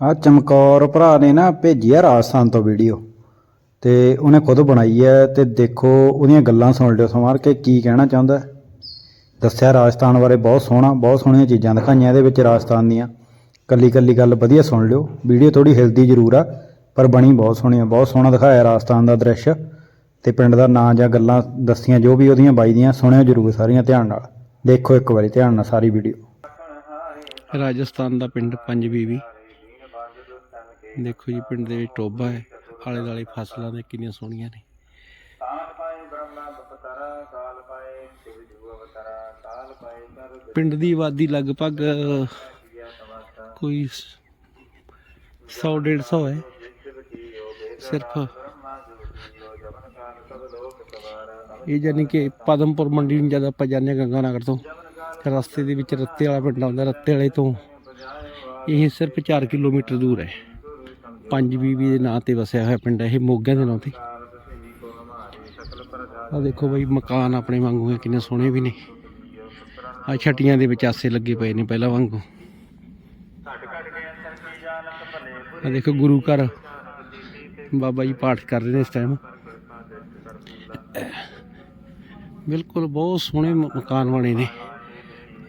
ਆ ਚਮਕੌਰ ਭਰਾ ਨੇ ਨਾ ਭੇਜੀ ਆ ਰਾਜਸਥਾਨ ਤੋਂ ਵੀਡੀਓ। ਤੇ ਉਹਨੇ ਖੁਦ ਬਣਾਈ ਹੈ ਤੇ ਦੇਖੋ ਉਹਦੀਆਂ ਗੱਲਾਂ ਸੁਣ ਲਿਓ ਸਮਾਰ ਕੇ ਕੀ ਕਹਿਣਾ ਚਾਹੁੰਦਾ ਦੱਸਿਆ ਰਾਜਸਥਾਨ ਬਾਰੇ ਬਹੁਤ ਸੋਹਣਾ, ਬਹੁਤ ਸੋਹਣੀਆਂ ਚੀਜ਼ਾਂ ਦਿਖਾਈਆਂ ਇਹਦੇ ਵਿੱਚ ਰਾਜਸਥਾਨ ਦੀਆਂ। ਕੱਲੀ ਕੱਲੀ ਗੱਲ ਵਧੀਆ ਸੁਣ ਲਿਓ। ਵੀਡੀਓ ਥੋੜੀ ਹਿਲਦੀ ਜ਼ਰੂਰ ਆ, ਪਰ ਬਣੀ ਬਹੁਤ ਸੋਹਣੀ ਆ, ਬਹੁਤ ਸੋਹਣਾ ਦਿਖਾਇਆ ਰਾਜਸਥਾਨ ਦਾ ਦ੍ਰਿਸ਼। ਤੇ ਪਿੰਡ ਦਾ ਨਾਂ ਜਾਂ ਗੱਲਾਂ ਦੱਸੀਆਂ, ਜੋ ਵੀ ਉਹਦੀਆਂ ਬਾਈ ਦੀਆਂ, ਸੁਣਿਓ ਜ਼ਰੂਰ ਸਾਰੀਆਂ ਧਿਆਨ ਨਾਲ। ਦੇਖੋ ਇੱਕ ਵਾਰੀ ਧਿਆਨ ਨਾਲ ਸਾਰੀ ਵੀਡੀਓ। ਰਾਜਸਥਾਨ ਦਾ ਪਿੰਡ ਪੰਜ ਬੀਵੀ। ਦੇਖੋ ਜੀ, ਪਿੰਡ ਦੇ ਵਿੱਚ ਟੋਬਾ ਹੈ। ਆਲੇ ਦਾਲੇ ਫਸਲਾਂ ਨੇ ਕਿੰਨੀਆਂ ਸੋਹਣੀਆਂ ਨੇ। ਪਿੰਡ ਦੀ ਆਬਾਦੀ ਲਗਭਗ ਕੋਈ 100 150 ਹੈ। ਸਿਰਫ ਇਹ ਜਾਨੀ ਕਿ ਪਦਮਪੁਰ ਮੰਡੀ ਨੂੰ ਜਦ ਆਪਾਂ ਜਾਂਦੇ ਹਾਂ ਗੰਗਾ ਨਗਰ ਤੋਂ, ਰਸਤੇ ਦੇ ਵਿੱਚ ਰੱਤੇ ਵਾਲਾ ਪਿੰਡ ਆਉਂਦਾ, ਰੱਤੇ ਵਾਲੇ ਤੋਂ, ਇਹ ਸਿਰਫ 4 ਕਿਲੋਮੀਟਰ ਦੂਰ ਹੈ। ਪੰਜ ਬੀਬੀ ਦੇ ਨਾਂ ਤੇ ਵਸਿਆ ਹੋਇਆ ਪਿੰਡ ਹੈ ਇਹ, ਮੋਗਿਆਂ ਦੇ ਨਾਂ ਤੇ। ਆ ਦੇਖੋ ਬਈ, ਮਕਾਨ ਆਪਣੇ ਵਾਂਗੂ ਕਿੰਨੇ ਸੋਹਣੇ ਵੀ ਨੇ। ਆ ਛਟੀਆਂ ਦੇ ਵਿੱਚ ਆਸੇ ਲੱਗੇ ਪਏ ਨੇ ਪਹਿਲਾਂ ਵਾਂਗੂ। ਆ ਦੇਖੋ ਗੁਰੂ ਘਰ, ਬਾਬਾ ਜੀ ਪਾਠ ਕਰ ਰਹੇ ਨੇ ਇਸ ਟਾਈਮ ਬਿਲਕੁਲ ਬਹੁਤ ਸੋਹਣੇ ਮਕਾਨ ਬਣੇ ਨੇ।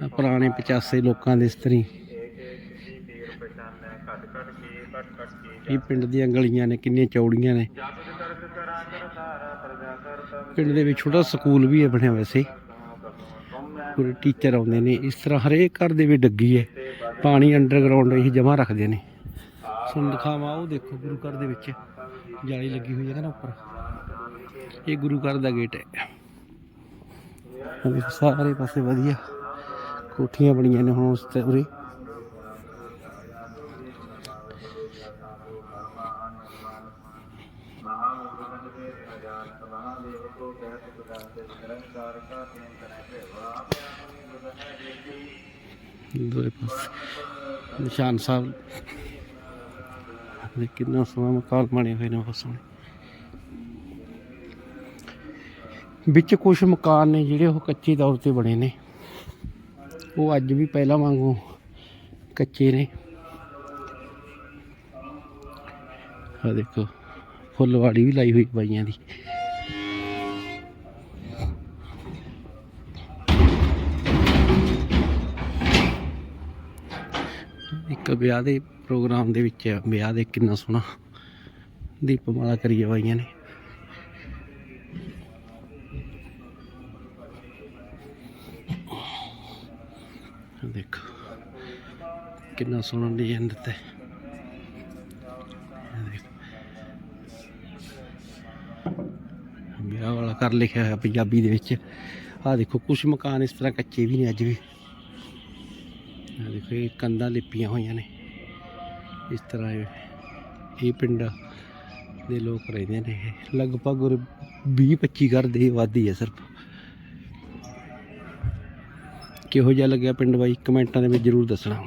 ਪੁਰਾਣੇ 85 ਲੋਕਾਂ ਦੇ ਇਸਤਰੀ। ਇਹ ਪਿੰਡ ਦੀਆਂ ਗਲੀਆਂ ਨੇ, ਕਿੰਨੀਆਂ ਚੌੜੀਆਂ ਨੇ। ਪਿੰਡ ਦੇ ਵਿੱਚ ਛੋਟਾ ਸਕੂਲ ਵੀ ਹੈ ਬਣਿਆ ਵੈਸੇ ਪੂਰੇ ਟੀਚਰ ਆਉਂਦੇ ਨੇ। ਇਸ ਤਰ੍ਹਾਂ ਹਰੇਕ ਘਰ ਦੇ ਵਿੱਚ ਡੱਗੀ ਹੈ। ਪਾਣੀ ਅੰਡਰਗਰਾਉਂਡ ਇਹ ਜਮਾ ਰੱਖਦੇ ਨੇ। ਸੁਣ ਦਿਖਾਵਾਂ ਉਹ ਦੇਖੋ ਗੁਰੂ ਘਰ ਦੇ ਵਿੱਚ। ਜਾਲੀ ਲੱਗੀ ਹੋਈ ਹੈ ਨਾ ਉੱਪਰ। ਇਹ ਗੁਰੂ ਘਰ ਦਾ ਗੇਟ ਹੈ। ਸਾਰੇ ਪਾਸੇ ਵਧੀਆ। ਕੋਠੀਆਂ ਬਣੀਆਂ ਨੇ ਹੁਣ ਉਸ ਤੇ ਉਰੇ। ਦੋਏ ਪਾਸੇ। ਨਿਸ਼ਾਨ ਸਾਹਿਬ। ਦੇ ਕਿੰਨਾ ਸੋਹਣਾ ਮਕਾਨ ਬਣੇ ਹੋਏ ਨੇ ਬਹੁਤ ਸੋਹਣੇ ਵਿੱਚ ਕੁਝ ਮਕਾਨ ਨੇ ਜਿਹੜੇ ਉਹ ਕੱਚੇ ਤੌਰ ਤੇ ਬਣੇ ਨੇ। ਉਹ ਅੱਜ ਵੀ ਪਹਿਲਾਂ ਵਾਂਗੂ ਕੱਚੇ ਨੇ। ਆ ਦੇਖੋ ਫੁੱਲਵਾੜੀ ਵੀ ਲਾਈ ਹੋਈ ਬਾਈਆਂ ਦੀ। ਇੱਕ ਵਿਆਹ ਦੇ ਪ੍ਰੋਗਰਾਮ ਦੇ ਵਿੱਚ ਵਿਆਹ ਦੇ ਕਿੰਨਾ ਸੋਹਣਾ ਦੀਪਮਾਲਾ ਕਰੀ ਬਾਈਆਂ ਨੇ। ਆਹ ਦੇਖੋ, ਕਿੰਨਾ ਸੋਹਣਾ ਡਿਜ਼ਾਈਨ ਦਿੱਤਾ ਵਿਆਹ ਵਾਲਾ ਘਰ ਲਿਖਿਆ ਹੋਇਆ ਪੰਜਾਬੀ ਦੇ ਵਿੱਚ। ਆਹ ਦੇਖੋ ਕੁਝ ਮਕਾਨ ਇਸ ਤਰ੍ਹਾਂ ਕੱਚੇ ਵੀ ਨੇ ਅੱਜ ਵੀ। ਆਹ ਦੇਖੋ, ਇਹ ਕੰਧਾਂ ਲਿਪੀਆਂ ਹੋਈਆਂ ਨੇ। ਇਸ ਤਰ੍ਹਾਂ ਇਹ ਪਿੰਡ ਦੇ ਲੋਕ ਰਹਿੰਦੇ ਨੇ ਲਗਭਗ 20 25 ਘਰ ਦੀ ਆਬਾਦੀ ਹੈ ਸਿਰਫ। ਕਿਹੋ ਜਿਹਾ ਲੱਗਿਆ ਪਿੰਡ ਬਾਈ? ਕਮੈਂਟਾਂ ਦੇ ਵਿੱਚ ਜਰੂਰ ਦੱਸਣਾ।